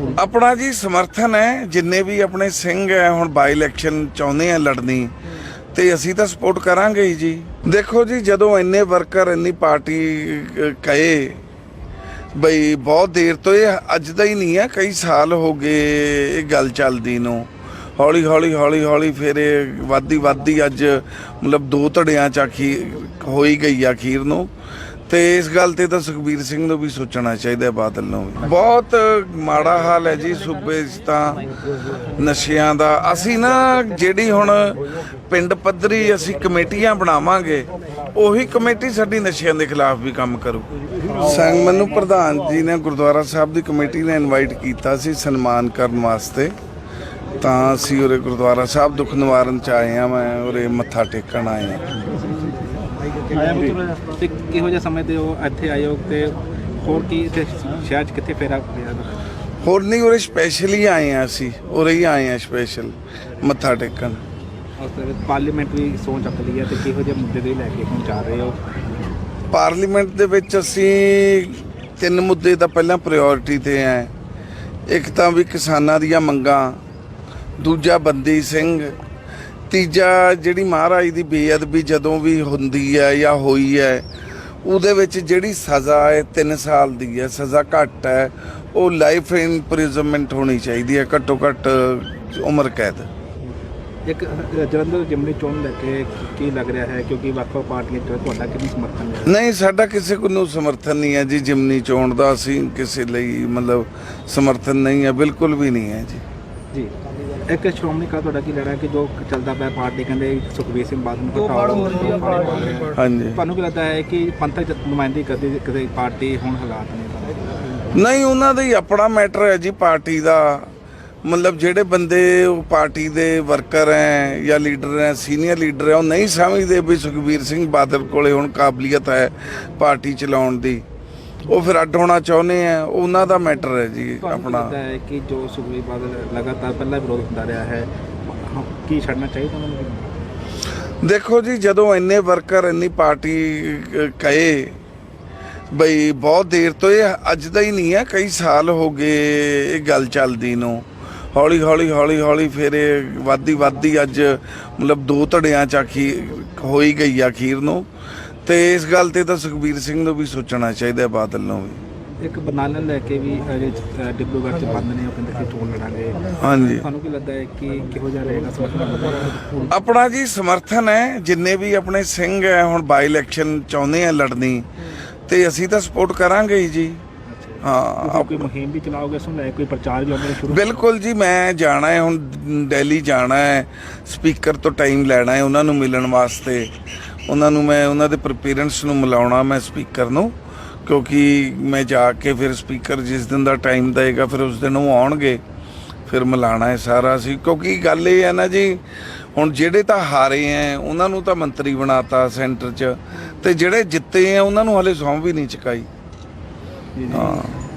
ਆਪਣਾ ਜੀ ਸਮਰਥਨ ਹੈ, ਜਿੰਨੇ ਵੀ ਆਪਣੇ ਸਿੰਘ ਹੈ, ਹੁਣ ਬਾਈ ਇਲੈਕਸ਼ਨ ਚਾਹੁੰਦੇ ਆ ਲੜਨੀ, ਤੇ ਅਸੀਂ ਤਾਂ ਸਪੋਰਟ ਕਰਾਂਗੇ ਹੀ ਜੀ। ਦੇਖੋ ਜੀ, ਜਦੋਂ ਇੰਨੇ ਵਰਕਰ ਇੰਨੀ ਪਾਰਟੀ ਕਹੇ, ਬਈ ਬਹੁਤ ਦੇਰ ਤੋਂ ਇਹ ਅੱਜ ਦਾ ਹੀ ਨਹੀਂ ਹੈ, ਕਈ ਸਾਲ ਹੋ ਗਏ ਇਹ ਗੱਲ ਚੱਲਦੀ ਨੂੰ। ਹੌਲੀ ਹੌਲੀ ਹੌਲੀ ਹੌਲੀ ਫਿਰ ਇਹ ਵੱਧਦੀ ਵੱਧਦੀ ਅੱਜ ਮਤਲਬ ਦੋ ਧੜਿਆਂ ਚ ਆਖੀ, ਹੋਈ ਗਈ ਆ ਅਖੀਰ ਨੂੰ। ਤੇ ਇਸ ਗੱਲ ਤੇ ਤਾਂ ਸੁਖਬੀਰ ਸਿੰਘ ਨੂੰ ਵੀ ਸੋਚਣਾ ਚਾਹੀਦਾ ਬਾਦਲ ਨੂੰ। ਵੀ ਬਹੁਤ ਮਾੜਾ ਹਾਲ ਹੈ ਜੀ ਸੂਬੇ 'ਚ ਤਾਂ ਨਸ਼ਿਆਂ ਦਾ। ਅਸੀਂ ਨਾ ਜਿਹੜੀ ਹੁਣ ਪਿੰਡ ਪੱਧਰੀ ਅਸੀਂ ਕਮੇਟੀਆਂ ਬਣਾਵਾਂਗੇ, ਉਹੀ ਕਮੇਟੀ ਸਾਡੀ ਨਸ਼ਿਆਂ ਦੇ ਖਿਲਾਫ ਵੀ ਕੰਮ ਕਰੂ। ਸੰਗ ਮੈਨੂੰ ਪ੍ਰਧਾਨ ਜੀ ਨੇ ਗੁਰਦੁਆਰਾ ਸਾਹਿਬ ਦੀ ਕਮੇਟੀ ਨੇ ਇਨਵਾਈਟ ਕੀਤਾ ਸੀ ਸਨਮਾਨ ਕਰਨ ਵਾਸਤੇ। ਤਾਂ ਅਸੀਂ ਉਰੇ ਗੁਰਦੁਆਰਾ ਸਾਹਿਬ ਦੁੱਖ ਨਿਵਾਰਨ ਚ ਆਏ ਆ ਮੈਂ ਉਰੇ ਮੱਥਾ ਟੇਕਣ ਆਏ ਆ ਤੇ ਕਿਹੋ ਜਿਹਾ ਸਮੇਂ ਤੇ ਉਹ ਇੱਥੇ ਆਏ ਹੋ ਤੇ ਹੋਰ ਕੀ ਇੱਥੇ ਸ਼ਹਿਰ 'ਚ ਕਿੱਥੇ ਫੇਰਾ ਪਿਆ ਹੋਰ ਨਹੀਂ ਉਰੇ ਸਪੈਸ਼ਲੀ ਆਏ ਆ ਅਸੀਂ। ਉਰੇ ਹੀ ਆਏ ਆ ਸਪੈਸ਼ਲ ਮੱਥਾ ਟੇਕਣ। ਉਸ ਦੇ ਵਿੱਚ ਪਾਰਲੀਮੈਂਟ ਵੀ ਸੋਚ ਚੱਕ ਲਈ ਹੈ ਤੇ ਕਿਹੋ ਜਿਹੇ ਮੁੱਦੇ ਦੇ ਲੈ ਕੇ ਹੁਣ ਜਾ ਰਹੇ ਹੋ? ਪਾਰਲੀਮੈਂਟ ਦੇ ਵਿੱਚ ਅਸੀਂ ਤਿੰਨ ਮੁੱਦੇ ਤਾਂ ਪਹਿਲਾਂ ਪ੍ਰਾਇੋਰਟੀ ਤੇ ਆ। ਇੱਕ ਤਾਂ ਵੀ ਕਿਸਾਨਾਂ ਦੀਆਂ ਮੰਗਾਂ ਦੂਜਾ ਬੰਦੀ ਸਿੰਘ ਤੀਜਾ ਜਿਹੜੀ ਮਹਾਰਾਜ ਦੀ ਬੇਅਦਬੀ ਜਦੋਂ ਵੀ ਹੁੰਦੀ ਹੈ ਜਾਂ ਹੋਈ ਹੈ ਉਹਦੇ ਵਿੱਚ ਜਿਹੜੀ ਸਜ਼ਾ ਹੈ 3 ਸਾਲ ਦੀ ਹੈ ਸਜ਼ਾ ਘੱਟ ਹੈ ਉਹ ਲਾਈਫ ਇੰਪ੍ਰਿਜ਼ਨਮੈਂਟ ਹੋਣੀ ਚਾਹੀਦੀ ਹੈ ਘੱਟੋ ਘੱਟ ਉਮਰ ਕੈਦ। ਇੱਕ ਜਲੰਧਰ ਜਿਮਨੀ ਚੋਣ ਲੈ ਕੇ ਕੀ ਲੱਗ ਰਿਹਾ ਹੈ? ਕਿਉਂਕਿ ਵੱਖ-ਵੱਖ ਪਾਰਟੀਆਂ 'ਚ ਤੁਹਾਡਾ ਕਿੰਨੀ ਸਮਰਥਨ ਹੈ? ਨਹੀਂ ਸਾਡਾ ਕਿਸੇ ਕੋ ਨੂੰ ਸਮਰਥਨ ਨਹੀਂ ਹੈ ਜੀ ਜਿਮਨੀ ਚੋਣ ਦਾ ਅਸੀਂ ਕਿਸੇ ਲਈ ਮਤਲਬ ਸਮਰਥਨ ਨਹੀਂ ਹੈ ਬਿਲਕੁਲ ਵੀ ਨਹੀਂ ਹੈ ਜੀ। ਜੀ। ਇੱਕ ਸ਼੍ਰੋਮਣੀ ਕਾ ਤੁਹਾਡਾ ਕੀ ਲੈਣਾ ਹੈ ਕਿ ਜੋ ਚੱਲਦਾ ਪਿਆ ਪਾਰਟੀ ਕਹਿੰਦੇ ਸੁਖਬੀਰ ਸਿੰਘ ਬਾਦਲ ਨੂੰ ਹਟਾਓ। ਹਾਂਜੀ। ਤੁਹਾਨੂੰ ਕੀ ਲੱਗਦਾ ਹੈ ਕਿ ਪੰਥਕ ਨੁਮਾਇੰਦਗੀ ਕਰਦੀ ਕਿਸੇ ਪਾਰਟੀ ਹੁਣ ਹਾਲਾਤ ਨੇ ਨਹੀਂ ਉਹਨਾਂ ਦਾ ਹੀ ਆਪਣਾ ਮੈਟਰ ਹੈ ਜੀ ਪਾਰਟੀ ਦਾ। ਮਤਲਬ ਜਿਹੜੇ ਬੰਦੇ ਉਹ ਪਾਰਟੀ ਦੇ ਵਰਕਰ ਹੈ ਜਾਂ ਲੀਡਰ ਹੈ ਸੀਨੀਅਰ ਲੀਡਰ ਹੈ ਉਹ ਨਹੀਂ ਸਮਝਦੇ ਵੀ ਸੁਖਬੀਰ ਸਿੰਘ ਬਾਦਲ ਕੋਲੇ ਹੁਣ ਕਾਬਲੀਅਤ ਹੈ ਪਾਰਟੀ ਚਲਾਉਣ ਦੀ। ਉਹ ਫਿਰ ਅੱਡ ਹੋਣਾ ਚਾਹੁੰਦੇ ਆ ਉਹਨਾਂ ਦਾ ਮੈਟਰ ਹੈ ਜੀ ਆਪਣਾ। ਲੱਗਦਾ ਹੈ ਕਿ ਜੋ ਸੁਖਬੀਰ ਬਾਦਲ ਲਗਾਤਾਰ ਪਹਿਲਾਂ ਵਿਰੋਧ ਹੁੰਦਾ ਰਿਹਾ ਹੈ ਕੀ ਛੱਡਣਾ ਚਾਹੀਦਾ ਉਹਨਾਂ ਨੂੰ? ਦੇਖੋ ਜੀ ਜਦੋਂ ਇੰਨੇ ਵਰਕਰ ਇੰਨੀ ਪਾਰਟੀ ਅਹ, ਕਹੇ ਬਈ ਬਹੁਤ ਦੇਰ ਤੋਂ ਇਹ ਅੱਜ ਦਾ ਹੀ ਨਹੀਂ ਹੈ ਕਈ ਸਾਲ ਹੋ ਗਏ ਇਹ ਗੱਲ ਚੱਲਦੀ ਨੂੰ। ਹੌਲੀ ਹੌਲੀ ਹੌਲੀ ਹੌਲੀ ਫਿਰ ਇਹ ਵੱਧਦੀ ਵੱਧਦੀ ਅੱਜ ਮਤਲਬ ਦੋ ਧੜਿਆਂ ਚ ਆਖੀ ਹੋਈ ਗਈ ਆ ਅਖੀਰ ਨੂੰ। ਤੇ ਇਸ ਗੱਲ ਤੇ ਤਾਂ ਸੁਖਬੀਰ ਸਿੰਘ ਨੂੰ ਵੀ ਸੋਚਣਾ ਚਾਹੀਦਾ ਬਾਦਲ ਨੂੰ ਵੀ। ਇੱਕ ਬਨਾਨਾ ਲੈ ਕੇ ਵੀ ਅਜੇ ਅ, ਡਿਬਰੂਗੜ੍ਹ ਚ ਬੰਦ ਨੇ ਉਹ ਕਹਿੰਦੇ ਕਿ ਚੋਣ ਲੜਾਂਗੇ। ਹਾਂਜੀ। ਤੁਹਾਨੂੰ ਕੀ ਲੱਗਦਾ ਹੈ ਕਿ ਕਿਹੋ ਜਿਹਾ ਰਹੇਗਾ ਸਮਰਥਨ? ਆਪਣਾ ਜੀ ਸਮਰਥਨ ਹੈ ਜਿੰਨੇ ਵੀ ਆਪਣੇ ਸਿੰਘ ਹੈ ਹੁਣ ਬਾਈ ਇਲੈਕਸ਼ਨ ਚਾਹੁੰਦੇ ਆ ਲੜਨੀ ਤੇ ਅਸੀਂ ਤਾਂ ਸਪੋਰਟ ਕਰਾਂਗੇ ਜੀ। ਹਾਂ ਕੋਈ ਮੁਹਿੰਮ ਵੀ ਚਲਾਓਗੇ ਸੁਣ ਲੈ ਕੋਈ ਪ੍ਰਚਾਰ ਵੀ ਆਪਣੇ ਸ਼ੁਰੂ? ਬਿਲਕੁਲ ਜੀ ਮੈਂ ਜਾਣਾ ਹੈ ਹੁਣ ਦਿੱਲੀ ਜਾਣਾ ਹੈ ਸਪੀਕਰ ਤੋਂ ਟਾਈਮ ਲੈਣਾ ਹੈ ਉਹਨਾਂ ਨੂੰ ਮਿਲਣ ਵਾਸਤੇ। ਉਹਨਾਂ ਨੂੰ ਮੈਂ ਉਹਨਾਂ ਦੇ ਪ੍ਰਪੇਰੈਂਟਸ ਨੂੰ ਮਿਲਾਉਣਾ ਮੈਂ ਸਪੀਕਰ ਨੂੰ ਕਿਉਂਕਿ ਮੈਂ ਜਾ ਕੇ ਫਿਰ ਸਪੀਕਰ ਜਿਸ ਦਿਨ ਦਾ ਟਾਈਮ ਦੇਗਾ ਫਿਰ ਉਸ ਦਿਨ ਉਹ ਆਉਣਗੇ ਫਿਰ ਮਿਲਾਣਾ ਹੈ ਸਾਰਾ ਸੀ ਕਿਉਂਕਿ ਗੱਲ ਇਹ ਹੈ ਨਾ ਜੀ ਹੁਣ ਜਿਹੜੇ ਤਾਂ ਹਾਰੇ ਐ ਉਹਨਾਂ ਨੂੰ ਤਾਂ ਮੰਤਰੀ ਬਣਾਤਾ ਸੈਂਟਰ 'ਚ ਤੇ ਜਿਹੜੇ ਜਿੱਤੇ ਐ ਉਹਨਾਂ ਨੂੰ ਹਲੇ ਸੌਂ ਵੀ ਨਹੀਂ ਚੁਕਾਈ ਜੀ।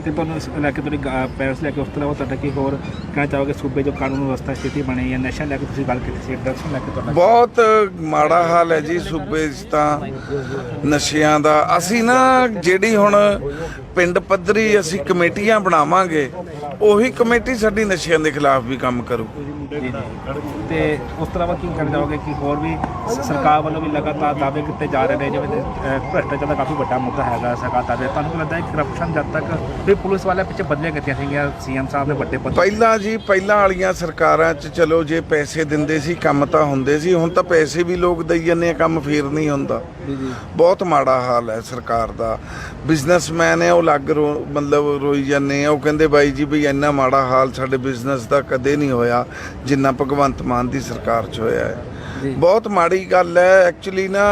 ਤੇ ਤੁਹਾਨੂੰ ਇਸ ਲੈ ਕੇ ਤੁਹਾਡੀ ਪੈਰਸ ਲੈ ਕੇ ਉਸ ਤੋਂ ਇਲਾਵਾ ਤੁਹਾਡਾ ਕੀ ਹੋਰ ਕਹਿਣਾ ਚਾਹੋਗੇ? ਸੂਬੇ ਜੋ ਕਾਨੂੰਨ ਵਿਵਸਥਾ ਸਥਿਤੀ ਬਣੀ ਹੈ, ਨਸ਼ਾ ਲੈ ਕੇ ਤੁਸੀਂ ਗੱਲ ਕੀਤੀ ਸੀ, ਡਰੱਗਸ ਲੈ ਕੇ ਤੁਹਾਡਾ ਬਹੁਤ ਮਾੜਾ ਹਾਲ ਹੈ ਜੀ ਸੂਬੇ 'ਚ ਤਾਂ ਨਸ਼ਿਆਂ ਦਾ। ਅਸੀਂ ਨਾ ਜਿਹੜੀ ਹੁਣ ਪਿੰਡ ਪੱਧਰੀ ਅਸੀਂ ਕਮੇਟੀਆਂ ਬਣਾਵਾਂਗੇ, ਉਹੀ ਕਮੇਟੀ ਸਾਡੀ ਨਸ਼ਿਆਂ ਦੇ ਖਿਲਾਫ ਵੀ ਕੰਮ ਕਰੂ। ਤੇ ਉਸ ਤੋਂ ਇਲਾਵਾ ਕੀ ਕਹਿਣਾ ਚਾਹੋਗੇ ਕਿ ਹੋਰ ਵੀ ਸ- ਸਰਕਾਰ ਵੱਲੋਂ ਵੀ ਲਗਾਤਾਰ ਦਾਅਵੇ ਕੀਤੇ ਜਾ ਰਹੇ ਨੇ ਜਿਵੇਂ ਅਹ, ਭ੍ਰਿਸ਼ਟਾਚਾਰ ਦਾ ਕਾਫੀ ਵੱਡਾ ਮੁੱਦਾ ਹੈਗਾ ਸਰਕਾਰ ਦਾ। ਤੁਹਾਨੂੰ ਕੀ ਲੱਗਦਾ ਹੈ ਕਰਪਸ਼ਨ ਜਦ ਤੱਕ ਵੀ ਪੁਲਿਸ ਵਾਲਿਆਂ ਪਿੱਛੇ ਬਦਲੀਆਂ ਕੀਤੀਆਂ ਸੀਗੀਆਂ ਸੀਐਮ ਸਾਹਿਬ ਨੇ ਵੱਡੇ ਪਦ ਪਹਿਲਾਂ ਜੀ ਪਹਿਲਾਂ ਵਾਲੀਆਂ ਸਰਕਾਰਾਂ 'ਚ ਚਲੋ ਜੇ ਪੈਸੇ ਦਿੰਦੇ ਸੀ ਕੰਮ ਤਾਂ ਹੁੰਦੇ ਸੀ ਹੁਣ ਤਾਂ ਪੈਸੇ ਵੀ ਲੋਕ ਦਈ ਜਾਂਦੇ ਆ ਕੰਮ ਫੇਰ ਨਹੀਂ ਹੁੰਦਾ। ਜੀ ਜੀ। ਬਹੁਤ ਮਾੜਾ ਹਾਲ ਹੈ ਸਰਕਾਰ ਦਾ। ਬਿਜ਼ਨਸਮੈਨ ਹੈ ਉਹ ਲੱਗ ਰੋ ਮਤਲਬ ਰੋਈ ਜਾਂਦੇ ਆ। ਉਹ ਕਹਿੰਦੇ ਬਾਈ ਜੀ ਵੀ ਇੰਨਾ ਮਾੜਾ ਹਾਲ ਸਾਡੇ ਬਿਜ਼ਨਸ ਦਾ ਕਦੇ ਨਹੀਂ ਹੋਇਆ। ਜਿੰਨਾ ਭਗਵੰਤ ਮਾਨ ਦੀ ਸਰਕਾਰ 'ਚ ਹੋਇਆ ਹੈ। ਬਹੁਤ ਮਾੜੀ ਗੱਲ ਹੈ। ਐਕਚੁਅਲੀ ਨਾ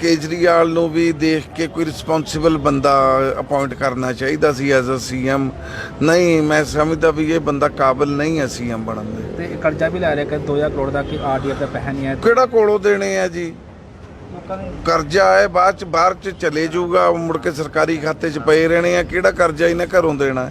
ਕੇਜਰੀਵਾਲ ਨੂੰ ਵੀ ਦੇਖ ਕੇ ਕੋਈ ਰਿਸਪੌਂਸਿਬਲ ਬੰਦਾ ਅਪਾਇੰਟ ਕਰਨਾ ਚਾਹੀਦਾ ਸੀ ਐਜ਼ ਅ ਸੀਐਮ ਨਹੀਂ ਮੈਂ ਸਮਝਦਾ ਵੀ ਇਹ ਬੰਦਾ ਕਾਬਿਲ ਨਹੀਂ ਹੈ ਸੀਐਮ ਬਣਨ ਦੇ। ਤੇ ਕਰਜ਼ਾ ਵੀ ਲੈ ਰਿਹਾ ਕਿ 2000 ਕਰੋੜ ਦਾ ਕਿ ਆਰਡੀਐਫ ਦਾ ਪੈਸਾ ਨਹੀਂ ਹੈ। ਕਿਹੜਾ ਕੋਲੋਂ ਦੇਣੇ ਆ ਜੀ? ਕਰਜ਼ਾ ਹੈ ਬਾਅਦ ਚ ਬਾਹਰ ਚ ਚਲੇ ਜਾਊਗਾ ਮੁੜ ਕੇ ਸਰਕਾਰੀ ਖਾਤੇ ਚ ਪਏ ਰਹਿਣੇ ਆ। ਕਿਹੜਾ ਕਰਜ਼ਾ ਇਹਨੇ ਘਰੋਂ ਦੇਣਾ?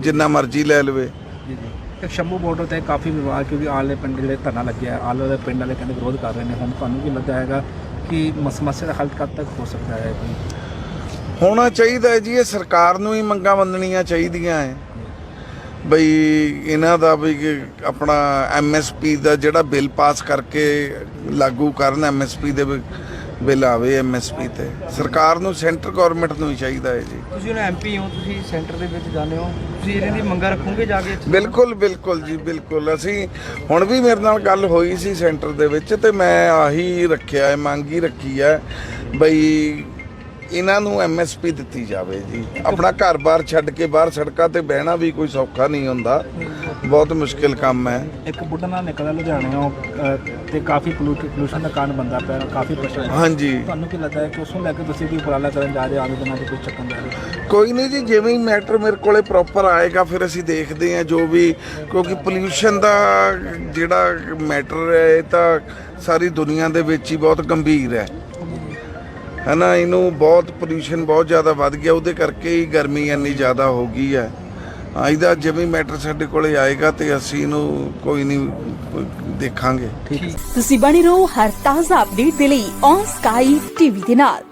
ਜਿੰਨਾ ਮਰਜ਼ੀ ਲੈ ਲਵੇ। ਜੀ ਜੀ। ਇੱਕ ਸ਼ੰਭੂ ਬਾਰਡਰ ਤੇ ਕਾਫੀ ਵਿਵਾਦ ਕਿਉਂਕਿ ਆਲੇ ਪਿੰਡ ਜਿਹੜੇ ਧਰਨਾ ਲੱਗਿਆ ਆਲੇ ਦੇ ਪਿੰਡ ਵਾਲੇ ਕਹਿੰਦੇ ਵਿਰੋਧ ਕਰ ਰਹੇ ਨੇ। ਹੁਣ ਤੁਹਾਨੂੰ ਕੀ ਲੱਗਦਾ ਹੈਗਾ ਕਿ ਮਸ- ਸਮੱਸਿਆ ਦਾ ਹੱਲ ਕਦ ਤੱਕ ਹੋ ਸਕਦਾ ਹੈ ਜੀ? ਹੋਣਾ ਚਾਹੀਦਾ ਹੈ ਜੀ ਇਹ ਸਰਕਾਰ ਨੂੰ ਹੀ ਮੰਗਾਂ ਮੰਨਣੀਆਂ ਚਾਹੀਦੀਆਂ ਹੈ। ਬਈ ਇਹਨਾਂ ਦਾ ਵੀ ਆਪਣਾ ਐਮਐਸਪੀ ਦਾ ਜਿਹੜਾ ਬਿੱਲ ਪਾਸ ਕਰਕੇ ਲਾਗੂ ਕਰਨ ਐਮਐਸਪੀ ਦੇ ਬਿੱਲ ਆਵੇ ਐਮਐਸਪੀ ਤੇ। ਸਰਕਾਰ ਨੂੰ ਸੈਂਟਰ ਗਵਰਨਮੈਂਟ ਨੂੰ ਹੀ ਚਾਹੀਦਾ ਹੈ ਜੀ। ਤੁਸੀਂ ਹੁਣ ਐਮਪੀ ਹੋ ਤੁਸੀਂ ਸੈਂਟਰ ਦੇ ਵਿੱਚ ਜਾਂਦੇ ਹੋ। ਤੁਸੀਂ ਇਹਨਾਂ ਦੀ ਮੰਗਾਂ ਰੱਖੋਗੇ ਜਾ ਕੇ? ਬਿਲਕੁਲ ਬਿਲਕੁਲ ਜੀ ਬਿਲਕੁਲ। ਅਸੀਂ ਹੁਣ ਵੀ ਮੇਰੇ ਨਾਲ ਗੱਲ ਹੋਈ ਸੀ ਸੈਂਟਰ ਦੇ ਵਿੱਚ ਤੇ ਮੈਂ ਆਹੀ ਰੱਖਿਆ ਹੈ ਮੰਗ ਹੀ ਰੱਖੀ ਹੈ ਬਈ ਇਹਨਾਂ ਨੂੰ ਐਮਐਸਪੀ ਦਿੱਤੀ ਜਾਵੇ ਜੀ। ਆਪਣਾ ਘਰ-ਬਾਰ ਛੱਡ ਕੇ ਬਾਹਰ ਸੜਕਾਂ ਤੇ ਬਹਿਣਾ ਵੀ ਕੋਈ ਸੌਖਾ ਨਹੀਂ ਹੁੰਦਾ। ਬਹੁਤ ਮੁਸ਼ਕਿਲ ਕੰਮ ਹੈ। ਇੱਕ ਬੁੱਢਾ ਨਾਲ ਨਿਕਲਦਾ ਲੁਧਿਆਣਿਓਂ ਤੇ ਕਾਫੀ ਪੋਲੂਸ਼ਨ ਦਾ ਕਾਰਨ ਬੰਦਾ ਪਿਆ ਕਾਫੀ ਪ੍ਰਸ਼ਨ ਹਾਂਜੀ। ਤੁਹਾਨੂੰ ਕੀ ਲੱਗਦਾ ਹੈ ਕਿ ਉਸ ਨੂੰ ਲੈ ਕੇ ਤੁਸੀਂ ਕੀ ਉਪਰਾਲਾ ਕਰਨ ਜਾ ਰਹੇ ਹੋ? ਆਗੇ ਦਿਨਾਂ 'ਚ ਕੋਈ ਚੱਕਣ ਜਾ ਰਹੇ ਕੋਈ ਨਹੀਂ ਜੀ ਜਿਵੇਂ ਹੀ ਮੈਟਰ ਮੇਰੇ ਕੋਲੇ ਪ੍ਰੋਪਰ ਆਏਗਾ ਫਿਰ ਅਸੀਂ ਦੇਖਦੇ ਹਾਂ ਜੋ ਵੀ ਕਿਉਂਕਿ ਪੋਲਿਊਸ਼ਨ ਦਾ ਜਿਹੜਾ ਮੈਟਰ ਹੈ ਇਹ ਤਾਂ ਸਾਰੀ ਦੁਨੀਆ ਦੇ ਵਿੱਚ ਹੀ ਬਹੁਤ ਗੰਭੀਰ ਹੈ। ਹਨਾ ਇਹਨੂੰ ਬਹੁਤ ਪੋਲਿਊਸ਼ਨ ਬਹੁਤ ਜ਼ਿਆਦਾ ਵੱਧ ਗਿਆ ਉਹਦੇ ਕਰਕੇ ਹੀ ਗਰਮੀ ਇੰਨੀ ਜ਼ਿਆਦਾ ਹੋ ਗਈ ਹੈ। ਹਾਂ, ਇਹਦਾ ਜਿਵੇਂ ਮੈਟਰ ਸਾਡੇ ਕੋਲੇ ਆਏਗਾ ਤੇ ਅਸੀਂ ਇਹਨੂੰ ਕੋਈ ਨਹੀਂ ਦੇਖਾਂਗੇ। ਠੀਕ ਹੈ। ਤੁਸੀਂ ਬਣੇ ਰਹੋ ਹਰ ਤਾਜ਼ਾ ਅਪਡੇਟ ਦੇ ਲਈ ਔਨ ਸਕਾਈ ਟੀਵੀ ਦੇ ਨਾਲ।